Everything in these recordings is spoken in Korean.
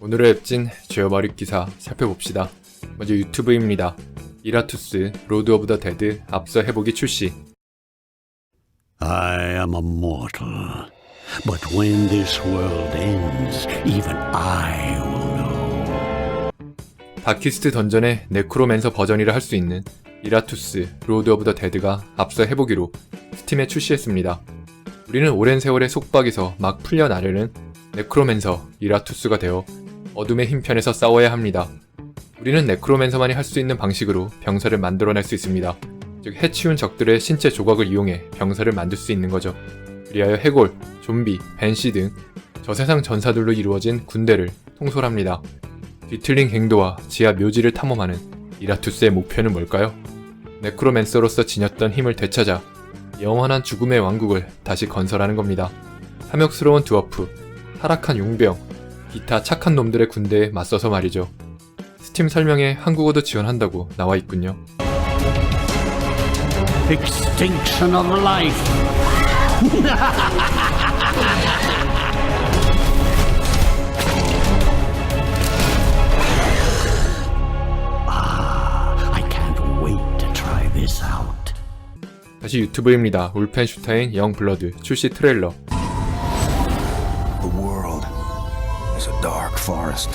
오늘의 앱진 죄어버립 기사 살펴봅시다. 먼저 유튜브입니다. 이라투스 로드 오브 더 데드 앞서 해보기 출시 I am a mortal, but when this world ends, even I will know. 다키스트 던전의 네크로맨서 버전이라 할 수 있는 이라투스 로드 오브 더 데드가 앞서 해보기로 스팀에 출시했습니다. 우리는 오랜 세월의 속박에서 막 풀려나려는 네크로맨서 이라투스가 되어 어둠의 힘편에서 싸워야 합니다. 우리는 네크로맨서만이 할 수 있는 방식으로 병사를 만들어낼 수 있습니다. 즉 해치운 적들의 신체 조각을 이용해 병사를 만들 수 있는 거죠. 그리하여 해골, 좀비, 벤시 등 저세상 전사들로 이루어진 군대를 통솔합니다. 뒤틀린 갱도와 지하 묘지를 탐험하는 이라투스의 목표는 뭘까요? 네크로맨서로서 지녔던 힘을 되찾아 영원한 죽음의 왕국을 다시 건설하는 겁니다. 탐욕스러운 드워프, 타락한 용병, 기타 착한 놈들의 군대에 맞서서 말이죠. 스팀 설명에 한국어도 지원한다고 나와 있군요. Extinction of life. ah, I can't wait to try this out. 다시 유튜브입니다. 울펜슈타인 영 블러드 출시 트레일러. Forest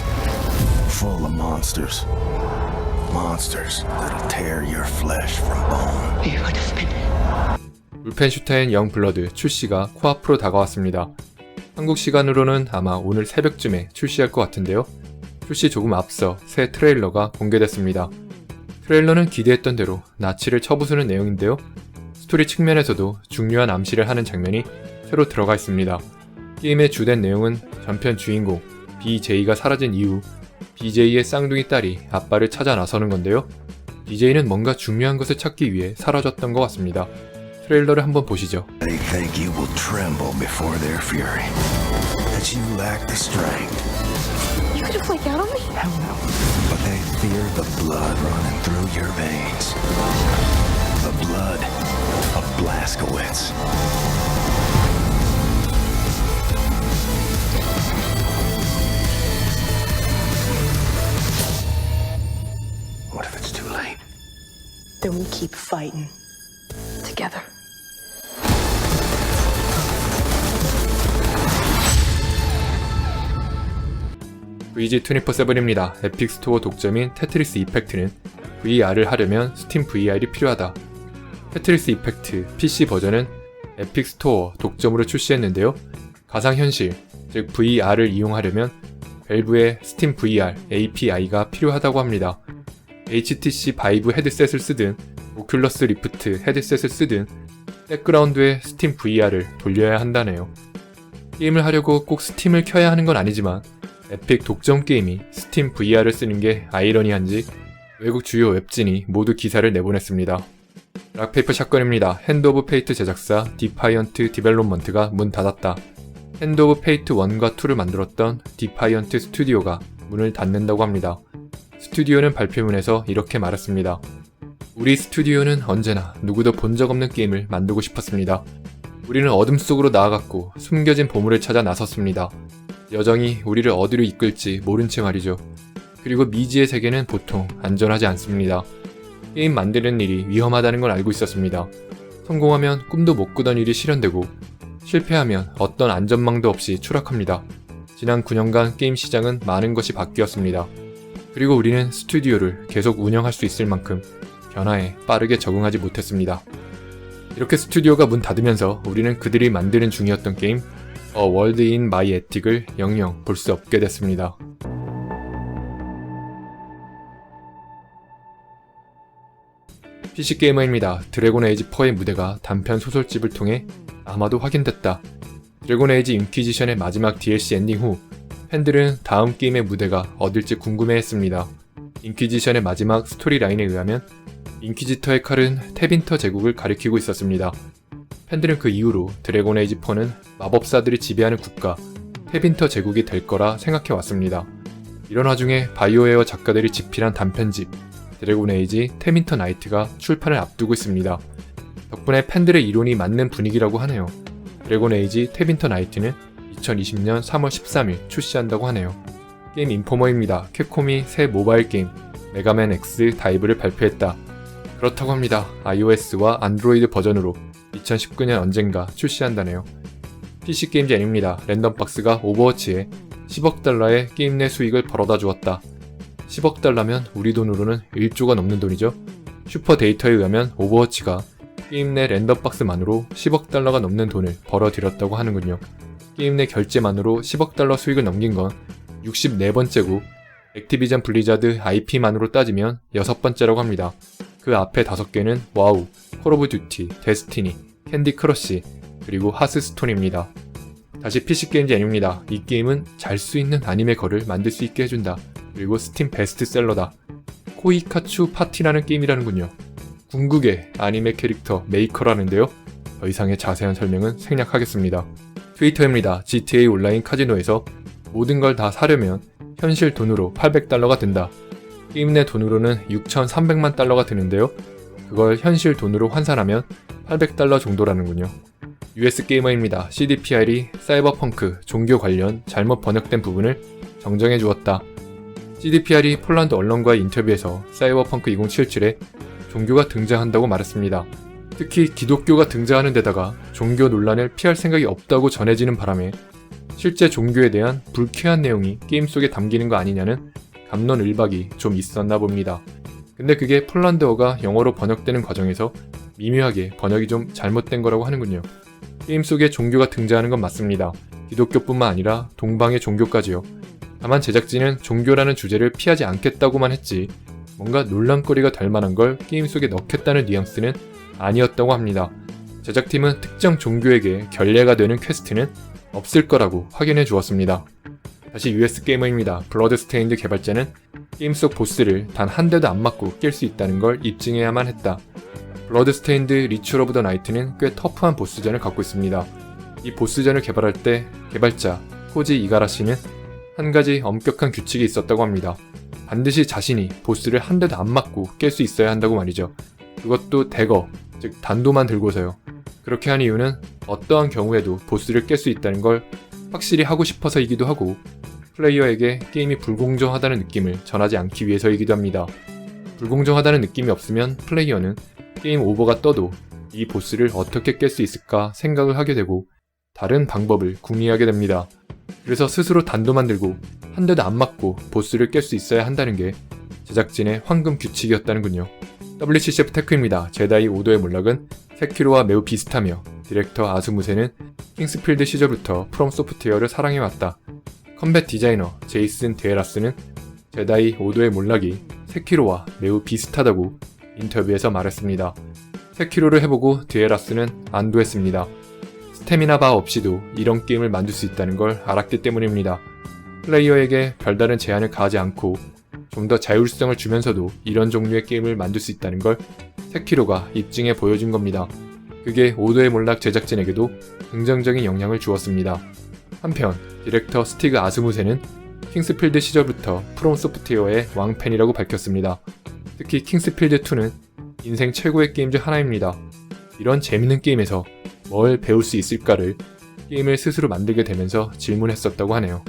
full of monsters. Monsters that'll tear your flesh from bone. You would have been 울펜슈타인 영 블러드 출시가 코앞으로 다가왔습니다. 한국 시간으로는 아마 오늘 새벽쯤에 출시할 것 같은데요. 출시 조금 앞서 새 트레일러가 공개됐습니다. 트레일러는 기대했던 대로 나치를 쳐부수는 내용인데요. 스토리 측면에서도 중요한 암시를 하는 장면이 새로 들어가 있습니다. 게임의 주된 내용은 전편 주인공 BJ가 사라진 이후 BJ의 쌍둥이 딸이 아빠를 찾아 나서는 건데요. BJ는 뭔가 중요한 것을 찾기 위해 사라졌던 것 같습니다. 트레일러를 한번 보시죠. They think you will tremble before their fury. That you lack the strength. You could have flaked out on me? Hell no. But they fear the blood running through your veins. The blood keep fighting. Together. VG247입니다. 에픽 스토어 독점인 테트리스 이펙트는 VR을 하려면 스팀 VR이 필요하다. 테트리스 이펙트 PC 버전은 에픽 스토어 독점으로 출시했는데요. 가상현실, 즉 VR을 이용하려면 밸브의 스팀 VR API가 필요하다고 합니다. HTC 바이브 헤드셋을 쓰든 오큘러스 리프트 헤드셋을 쓰든 백그라운드에 스팀 VR을 돌려야 한다네요. 게임을 하려고 꼭 스팀을 켜야 하는 건 아니지만 에픽 독점 게임이 스팀 VR을 쓰는 게 아이러니한지 외국 주요 웹진이 모두 기사를 내보냈습니다. 락페이퍼 샷건입니다. 핸드 오브 페이트 제작사 디파이언트 디벨롭먼트가 문 닫았다. 핸드 오브 페이트 1과 2를 만들었던 디파이언트 스튜디오가 문을 닫는다고 합니다. 스튜디오는 발표문에서 이렇게 말했습니다. 우리 스튜디오는 언제나 누구도 본 적 없는 게임을 만들고 싶었습니다. 우리는 어둠 속으로 나아갔고 숨겨진 보물을 찾아 나섰습니다. 여정이 우리를 어디로 이끌지 모른 채 말이죠. 그리고 미지의 세계는 보통 안전하지 않습니다. 게임 만드는 일이 위험하다는 걸 알고 있었습니다. 성공하면 꿈도 못 꾸던 일이 실현되고 실패하면 어떤 안전망도 없이 추락합니다. 지난 9년간 게임 시장은 많은 것이 바뀌었습니다. 그리고 우리는 스튜디오를 계속 운영할 수 있을 만큼 변화에 빠르게 적응하지 못했습니다. 이렇게 스튜디오가 문 닫으면서 우리는 그들이 만드는 중이었던 게임 어 월드 인 마이 에틱을 영영 볼 수 없게 됐습니다. PC 게이머입니다. 드래곤 에이지 4의 무대가 단편 소설집을 통해 아마도 확인됐다. 드래곤 에이지 인퀴지션의 마지막 DLC 엔딩 후 팬들은 다음 게임의 무대가 어딜지 궁금해했습니다. 인퀴지션의 마지막 스토리 라인에 의하면 인퀴지터의 칼은 테빈터 제국을 가리키고 있었습니다. 팬들은 그 이후로 드래곤 에이지 4는 마법사들이 지배하는 국가 테빈터 제국이 될 거라 생각해 왔습니다. 이런 와중에 바이오웨어 작가들이 집필한 단편집 드래곤 에이지 테빈터 나이트가 출판을 앞두고 있습니다. 덕분에 팬들의 이론이 맞는 분위기라고 하네요. 드래곤 에이지 테빈터 나이트는 2020년 3월 13일 출시한다고 하네요. 게임 인포머입니다. 캡콤이 새 모바일 게임 메가맨 X 다이브를 발표했다. 그렇다고 합니다. iOS와 안드로이드 버전으로 2019년 언젠가 출시한다네요. PC 게임즈 N입니다. 랜덤박스가 오버워치에 10억 달러의 게임 내 수익을 벌어다 주었다. 10억 달러면 우리 돈으로는 1조가 넘는 돈이죠. 슈퍼 데이터에 의하면 오버워치가 게임 내 랜덤박스만으로 10억 달러가 넘는 돈을 벌어들였다고 하는군요. 게임 내 결제만으로 10억 달러 수익을 넘긴 건 64번째고 액티비전 블리자드 IP만으로 따지면 여섯 번째라고 합니다. 그 앞에 다섯 개는 와우, 콜 오브 듀티, 데스티니, 캔디 크러쉬, 그리고 하스스톤입니다. 다시 PC 게임즈 N입니다. 이 게임은 잘 수 있는 아니메 거를 만들 수 있게 해준다. 그리고 스팀 베스트셀러다. 코이카츄 파티라는 게임이라는군요. 궁극의 아니메 캐릭터 메이커라는데요. 더 이상의 자세한 설명은 생략하겠습니다. 트위터입니다. GTA 온라인 카지노에서 모든 걸 다 사려면 현실 돈으로 800달러가 든다. 게임 내 돈으로는 6,300만 달러가 드는데요. 그걸 현실 돈으로 환산하면 800달러 정도라는군요. US 게이머입니다. CDPR이 사이버펑크, 종교 관련 잘못 번역된 부분을 정정해 주었다. CDPR이 폴란드 언론과의 인터뷰에서 사이버펑크 2077에 종교가 등장한다고 말했습니다. 특히 기독교가 등장하는 데다가 종교 논란을 피할 생각이 없다고 전해지는 바람에 실제 종교에 대한 불쾌한 내용이 게임 속에 담기는 거 아니냐는 감론을박이 좀 있었나 봅니다. 근데 그게 폴란드어가 영어로 번역되는 과정에서 미묘하게 번역이 좀 잘못된 거라고 하는군요. 게임 속에 종교가 등장하는 건 맞습니다. 기독교뿐만 아니라 동방의 종교까지요. 다만 제작진은 종교라는 주제를 피하지 않겠다고만 했지 뭔가 논란거리가 될 만한 걸 게임 속에 넣겠다는 뉘앙스는 아니었다고 합니다. 제작팀은 특정 종교에게 결례가 되는 퀘스트는 없을 거라고 확인해 주었습니다. 다시 US 게이머입니다. 블러드스테인드 개발자는 게임 속 보스를 단 한 대도 안 맞고 깰 수 있다는 걸 입증해야만 했다. 블러드스테인드 리추얼 오브 더 나이트는 꽤 터프한 보스전을 갖고 있습니다. 이 보스전을 개발할 때 개발자 코지 이가라시는 한 가지 엄격한 규칙이 있었다고 합니다. 반드시 자신이 보스를 한 대도 안 맞고 깰 수 있어야 한다고 말이죠. 그것도 대거, 즉 단도만 들고서요. 그렇게 한 이유는 어떠한 경우에도 보스를 깰 수 있다는 걸 확실히 하고 싶어서이기도 하고 플레이어에게 게임이 불공정하다는 느낌을 전하지 않기 위해서이기도 합니다. 불공정하다는 느낌이 없으면 플레이어는 게임 오버가 떠도 이 보스를 어떻게 깰 수 있을까 생각을 하게 되고 다른 방법을 궁리하게 됩니다. 그래서 스스로 단도 만 들고 한 대도 안 맞고 보스를 깰 수 있어야 한다는 게 제작진의 황금 규칙이었다는군요. WCCF 테크입니다. 제다이 오도의 몰락은 세키로와 매우 비슷하며 디렉터 아스무세는 킹스필드 시절부터 프롬 소프트웨어를 사랑해왔다. 컴뱃 디자이너 제이슨 데라스는 제다이 오도의 몰락이 세키로와 매우 비슷하다고 인터뷰에서 말했습니다. 세키로를 해보고 디에라스는 안도했습니다. 스태미나 바 없이도 이런 게임을 만들 수 있다는 걸 알았기 때문입니다. 플레이어에게 별다른 제한을 가하지 않고 좀 더 자율성을 주면서도 이런 종류의 게임을 만들 수 있다는 걸 세키로가 입증해 보여준 겁니다. 그게 오도의 몰락 제작진에게도 긍정적인 영향을 주었습니다. 한편 디렉터 스티그 아스무세는 킹스필드 시절부터 프롬 소프트웨어의 왕팬이라고 밝혔습니다. 특히 킹스필드2는 인생 최고의 게임 중 하나입니다. 이런 재밌는 게임에서 뭘 배울 수 있을까를 게임을 스스로 만들게 되면서 질문했었다고 하네요.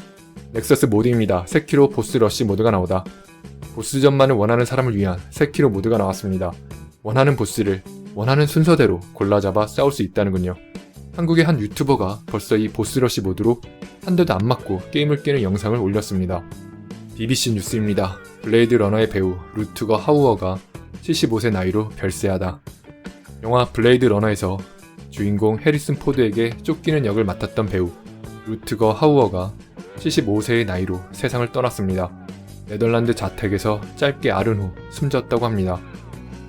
넥서스 모드입니다. 세키로 보스 러쉬 모드가 나오다. 보스전만을 원하는 사람을 위한 세키로 모드가 나왔습니다. 원하는 보스를 원하는 순서대로 골라잡아 싸울 수 있다는군요. 한국의 한 유튜버가 벌써 이 보스러시 모드로 한 대도 안 맞고 게임을 깨는 영상을 올렸습니다. BBC 뉴스입니다. 블레이드 러너의 배우 루트거 하우어가 75세 나이로 별세하다. 영화 블레이드 러너에서 주인공 해리슨 포드에게 쫓기는 역을 맡았던 배우 루트거 하우어가 75세의 나이로 세상을 떠났습니다. 네덜란드 자택에서 짧게 앓은 후 숨졌다고 합니다.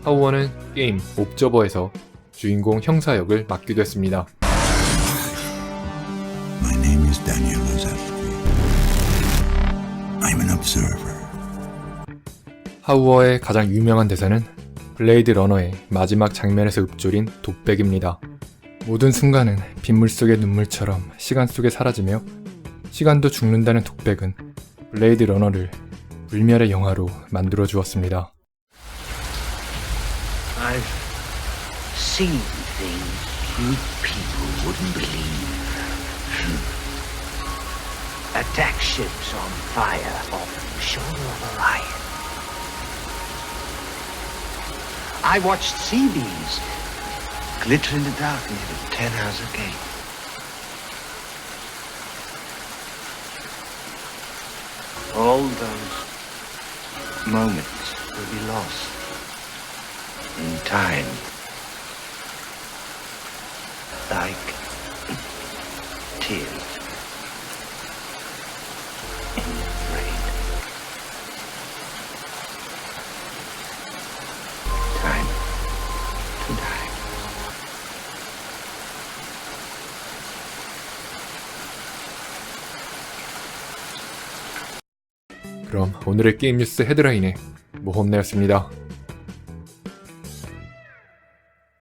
하우어는 게임 옵저버에서 주인공 형사 역을 맡기도 했습니다. 하우어의 가장 유명한 대사는 블레이드 러너의 마지막 장면에서 읊조린 독백입니다. 모든 순간은 빗물 속의 눈물처럼 시간 속에 사라지며 시간도 죽는다는 독백은 블레이드 러너를 불멸의 영화로 만들어 주었습니다. I've seen things you people wouldn't believe. Hmm. attack ships on fire off the shore of Orion. I watched sea beams glitter in the dark near the Ten Hauser Gate. All those moments will be lost in time. Like tears in the rain. Time to die. 그럼 오늘의 게임 뉴스 헤드라인에 모험내였습니다.